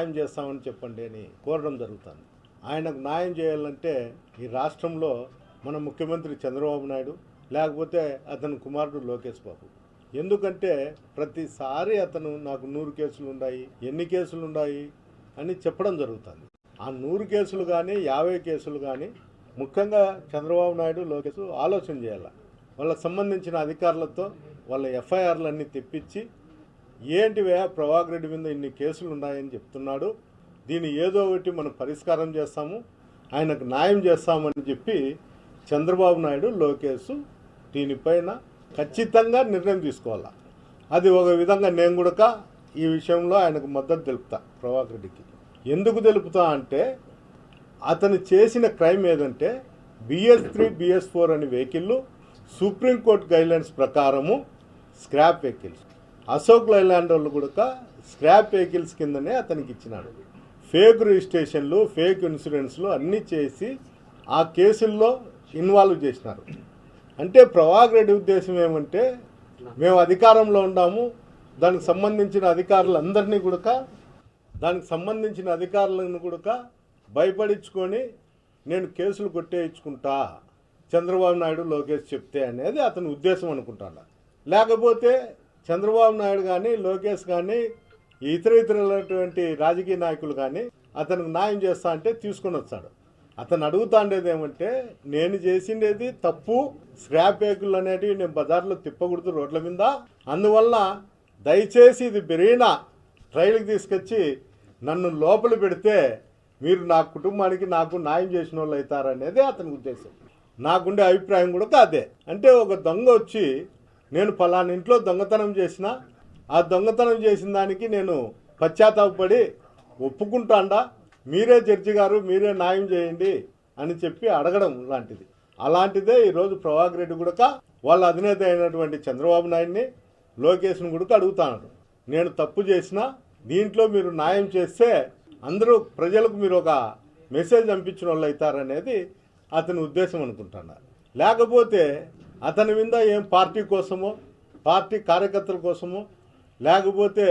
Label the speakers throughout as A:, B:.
A: న్యాయం చేస్తామని చెప్పండి అని కోరడం జరుగుతుంది. ఆయనకు న్యాయం చేయాలంటే ఈ రాష్ట్రంలో మన ముఖ్యమంత్రి చంద్రబాబు నాయుడు లేకపోతే అతని కుమారుడు లోకేష్ బాబు. ఎందుకంటే ప్రతిసారి అతను నాకు నూరు కేసులు ఉన్నాయి ఎన్ని కేసులు ఉన్నాయి అని చెప్పడం జరుగుతుంది. ఆ నూరు కేసులు కానీ యాభై కేసులు కానీ ముఖ్యంగా చంద్రబాబు నాయుడు లోకేష్ ఆలోచన చేయాలి. వాళ్ళకి సంబంధించిన అధికారులతో వాళ్ళ ఎఫ్ఐఆర్లన్నీ తెప్పించి ఏంటివే ప్రభాకర్ రెడ్డి మీద ఇన్ని కేసులు ఉన్నాయని చెప్తున్నాడు. దీన్ని ఏదో ఒకటి మనం పరిష్కారం చేస్తాము ఆయనకు న్యాయం చేస్తామని చెప్పి చంద్రబాబు నాయుడు లోకేష్ దీనిపైన ఖచ్చితంగా నిర్ణయం తీసుకోవాలా. అది ఒక విధంగా నేను కూడా ఈ విషయంలో ఆయనకు మద్దతు తెలుపుతా ప్రభాకర్ రెడ్డికి. ఎందుకు తెలుపుతా అంటే అతను చేసిన క్రైమ్ ఏదంటే బిఎస్ త్రీ బిఎస్ ఫోర్ అనే వెహికల్ సుప్రీంకోర్టు గైడ్లైన్స్ ప్రకారము స్క్రాప్ వెహికల్స్. అశోక్ లైలాండ్ వాళ్ళు కూడా స్క్రాప్ వెహికల్స్ కిందనే అతనికి ఇచ్చినాడు ఫేక్ రిజిస్ట్రేషన్లు ఫేక్ ఇన్సూరెన్స్లు అన్నీ చేసి ఆ కేసుల్లో ఇన్వాల్వ్ చేసినారు. అంటే ప్రభాకర్ రెడ్డి ఉద్దేశం ఏమంటే మేము అధికారంలో ఉన్నాము దానికి సంబంధించిన అధికారులందరినీ కూడా దానికి సంబంధించిన అధికారులను కూడా భయపడించుకొని నేను కేసులు కొట్టేయించుకుంటా చంద్రబాబు నాయుడు లోకేష్ చెప్తే అనేది అతని ఉద్దేశం అనుకుంటాను లేకపోతే చంద్రబాబు నాయుడు కానీ లోకేష్ కానీ ఇతర ఇతరులైనటువంటి రాజకీయ నాయకులు కానీ అతనికి న్యాయం చేస్తా అంటే తీసుకొని వచ్చాడు. అతను అడుగుతాండేది ఏమంటే నేను చేసిండేది తప్పు స్క్రాప్ వెహికల్ అనేటివి నేను బజార్లో తిప్పకూడదు రోడ్ల మీద. అందువల్ల దయచేసి ఇది బెరీనా ట్రైల్కి తీసుకొచ్చి నన్ను లోపల పెడితే మీరు నా కుటుంబానికి నాకు న్యాయం చేసిన వాళ్ళు అవుతారనేది అతని ఉద్దేశం. నాకుండే అభిప్రాయం కూడా అదే. అంటే ఒక దొంగ వచ్చి నేను పలానా ఇంట్లో దొంగతనం చేసిన ఆ దొంగతనం చేసిన దానికి నేను పశ్చాత్తాపడి ఒప్పుకుంటాండా మీరే జడ్జి గారు మీరే న్యాయం చేయండి అని చెప్పి అడగడం లాంటిది. అలాంటిదే ఈరోజు ప్రభాకర్ రెడ్డి కూడా వాళ్ళ అధినేత అయినటువంటి చంద్రబాబు నాయుడిని లోకేష్ను కూడా అడుగుతాను నేను తప్పు చేసిన దీంట్లో మీరు న్యాయం చేస్తే అందరూ ప్రజలకు మీరు ఒక మెసేజ్ పంపించిన వాళ్ళు అవుతారనేది అతని ఉద్దేశం అనుకుంటున్నారు లేకపోతే అతని మీద ఏం పార్టీ కోసమో పార్టీ కార్యకర్తల కోసమో లేకపోతే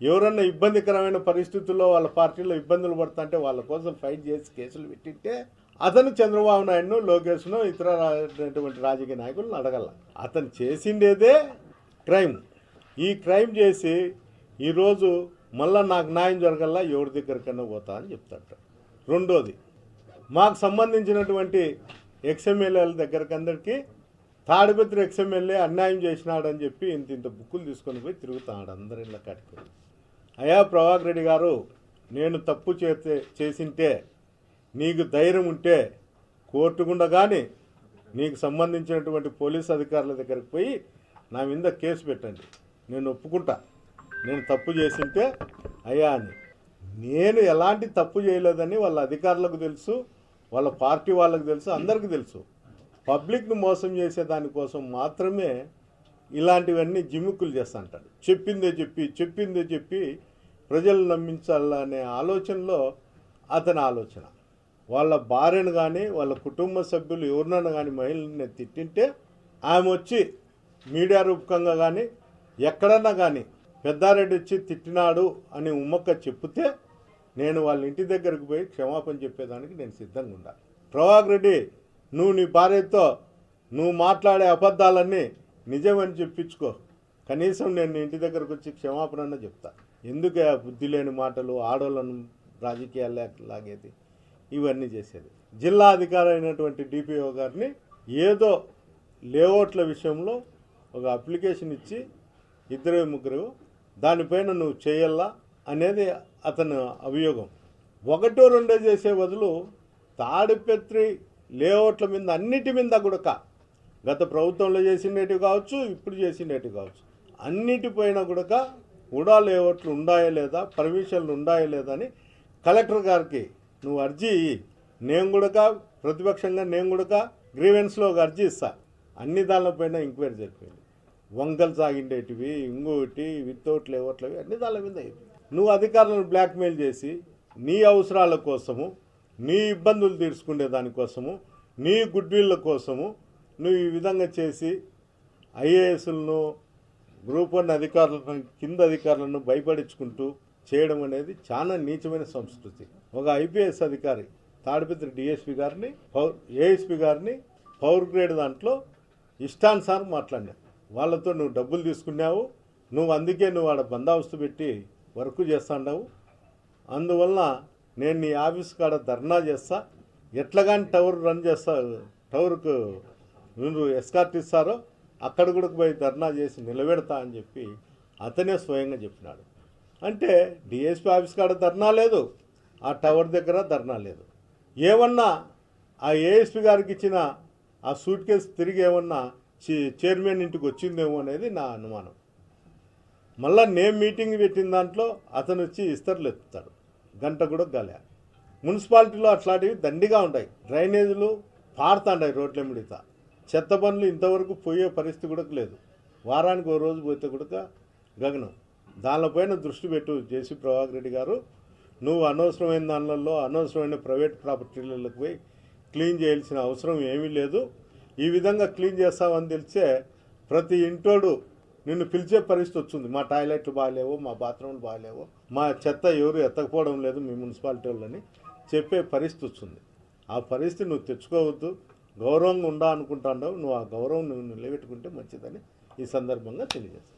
A: ఎవరన్నా ఇబ్బందికరమైన పరిస్థితుల్లో వాళ్ళ పార్టీలో ఇబ్బందులు పడుతుంటే వాళ్ళ కోసం ఫైట్ చేసి కేసులు పెట్టింటే అతను చంద్రబాబు నాయుడును లోకేష్ను ఇతర రాజకీయ నాయకులను అడగల. అతను చేసిండేదే క్రైమ్. ఈ క్రైమ్ చేసి ఈరోజు మళ్ళా నాకు న్యాయం జరగల్లా ఎవరి దగ్గరికన్నా పోతా అని చెప్తాడు. రెండోది మాకు సంబంధించినటువంటి ఎక్స్ఎమ్మెల్యేల దగ్గరికి అందరికీ తాడిపత్రి ఎక్స్ఎమ్మెల్యే అన్యాయం చేసినాడని చెప్పి ఇంత ఇంత బుక్కులు తీసుకొని పోయి తిరుగుతాడు అందరి ఇళ్ళ అయ్యా అయా ప్రభాకర్ రెడ్డి గారు నేను తప్పు చేస్తే చేసింటే నీకు ధైర్యం ఉంటే కోర్టు గుండా కానీ నీకు సంబంధించినటువంటి పోలీస్ అధికారుల దగ్గరికి పోయి నా మీద కేసు పెట్టండి. నేను ఒప్పుకుంటా. నేను తప్పు చేసింటే అయ్యా అని. నేను ఎలాంటి తప్పు చేయలేదని వాళ్ళ అధికారులకు తెలుసు వాళ్ళ పార్టీ వాళ్ళకు తెలుసు అందరికీ తెలుసు. పబ్లిక్ను మోసం చేసే దానికోసం మాత్రమే ఇలాంటివన్నీ జిమ్మిక్కులు చేస్తుంటాడు. చెప్పిందే చెప్పి చెప్పిందే చెప్పి ప్రజలు నమ్మించాలనే ఆలోచనలో అతని ఆలోచన. వాళ్ళ భార్యను కానీ వాళ్ళ కుటుంబ సభ్యులు ఎవరినైనా కానీ మహిళని తిట్టింటే ఆమె వచ్చి మీడియా రూపకంగా కానీ ఎక్కడన్నా కానీ పెద్దారెడ్డి వచ్చి తిట్టినాడు అని ఉమ్మక్క చెప్తే నేను వాళ్ళ ఇంటి దగ్గరకు పోయి క్షమాపణ చెప్పేదానికి నేను సిద్ధంగా ఉండాలి. ప్రభాకర్ రెడ్డి నువ్వు నీ భార్యతో నువ్వు మాట్లాడే అబద్ధాలన్నీ నిజమని చెప్పించుకో. కనీసం నేను ఇంటి దగ్గరకు వచ్చి క్షమాపణ చెప్తా. ఎందుకు ఆ బుద్ధి లేని మాటలు ఆడోళ్ళను రాజకీయాలు లాగేది? ఇవన్నీ చేసేది. జిల్లా అధికారి అయినటువంటి డిపిఓ గారిని ఏదో లేఅవుట్ల విషయంలో ఒక అప్లికేషన్ ఇచ్చి ఇద్దరు ముగ్గురు దానిపైన నువ్వు చేయాలా అనేది అతను అభియోగం. ఒకటో రెండో చేసే బదులు తాడిపత్రి లేఅవుట్ల మీద అన్నిటి మీద కూడా గత ప్రభుత్వంలో చేసినవి కావచ్చు ఇప్పుడు చేసిండేటివి కావచ్చు. అన్నిటిపైన కూడా ఉడా లేఅవుట్లు ఉన్నాయా లేదా పర్మిషన్లు ఉన్నాయా లేదా అని కలెక్టర్ గారికి నువ్వు అర్జీ నేను కూడా ప్రతిపక్షంగా నేను కూడా గ్రీవెన్స్లో ఒక అర్జీ ఇస్తా. అన్ని దానిపైన ఎంక్వైరీ జరిపింది వంకలు సాగిండేటివి ఇంకొకటి వితౌట్ లేవట్లవి అన్ని దాని మీద నువ్వు అధికారులను బ్లాక్మెయిల్ చేసి నీ అవసరాల కోసము నీ ఇబ్బందులు తీర్చుకునే దానికోసము నీ గుడ్ కోసము నువ్వు ఈ విధంగా చేసి ఐఏఎస్లను గ్రూప్ వన్ అధికారులను కింద అధికారులను భయపడించుకుంటూ చేయడం అనేది చాలా నీచమైన సంస్కృతి. ఒక ఐపీఎస్ అధికారి తాడిపత్రి డిఎస్పి గారిని పౌర్ ఏఎస్పి గారిని పవర్ గ్రేడ్ దాంట్లో ఇష్టానుసారం మాట్లాడినావు వాళ్ళతో నువ్వు డబ్బులు తీసుకున్నావు నువ్వు అందుకే నువ్వు ఆడ బందాబస్తు పెట్టి వర్క్ చేస్తాండావు అందువల్ల నేను నీ ఆఫీస్ కాడ ధర్నా చేస్తా. ఎట్లా కానీ టవర్ రన్ చేస్తా. టవర్కు నువ్వు ఎస్కార్ట్ ఇస్తారో అక్కడ కూడా పోయి ధర్నా చేసి నిలబెడతా అని చెప్పి అతనే స్వయంగా చెప్పినాడు. అంటే డిఎస్పీ ఆఫీస్ కాడ ధర్నా లేదు. ఆ టవర్ దగ్గర ధర్నా లేదు. ఏమన్నా ఆ ఏఎస్పీ గారికి ఇచ్చిన ఆ సూట్ కేసు తిరిగి ఏమన్నా చైర్మన్ ఇంటికి వచ్చిందేమో అనేది నా అనుమానం. మళ్ళా నేను మీటింగ్ పెట్టిన దాంట్లో అతను వచ్చి ఇస్తర్లు ఎత్తుతాడు. గంట కూడా గాలే. మున్సిపాలిటీలో అట్లాంటివి దండిగా ఉంటాయి. డ్రైనేజీలు పారుతాండాయి రోడ్ల మిడతా చెత్త పనులు ఇంతవరకు పోయే పరిస్థితి కూడా లేదు. వారానికి ఓ రోజు పోతే కూడా గగనం. దానిపైన దృష్టి పెట్టు జేసీ ప్రభాకర్ రెడ్డి గారు. నువ్వు అనవసరమైన దానిలలో అనవసరమైన ప్రైవేట్ ప్రాపర్టీలకు పోయి క్లీన్ చేయాల్సిన అవసరం ఏమీ లేదు. ఈ విధంగా క్లీన్ చేస్తావని తెలిసే ప్రతి ఇంటోడు నిన్ను పిలిచే పరిస్థితి వచ్చింది మా టాయిలెట్లు బాగాలేవు మా బాత్రూమ్లు బాగాలేవు. మా చెత్త ఎవరు ఎత్తకపోవడం లేదు మీ మున్సిపాలిటీ వాళ్ళని చెప్పే పరిస్థితి వచ్చింది. ఆ పరిస్థితి నువ్వు తెచ్చుకోవద్దు గౌరవంగా ఉండా అనుకుంటాండవు నువ్వు ఆ గౌరవం నువ్వు నిలబెట్టుకుంటే మంచిదని ఈ సందర్భంగా తెలియజేస్తాను.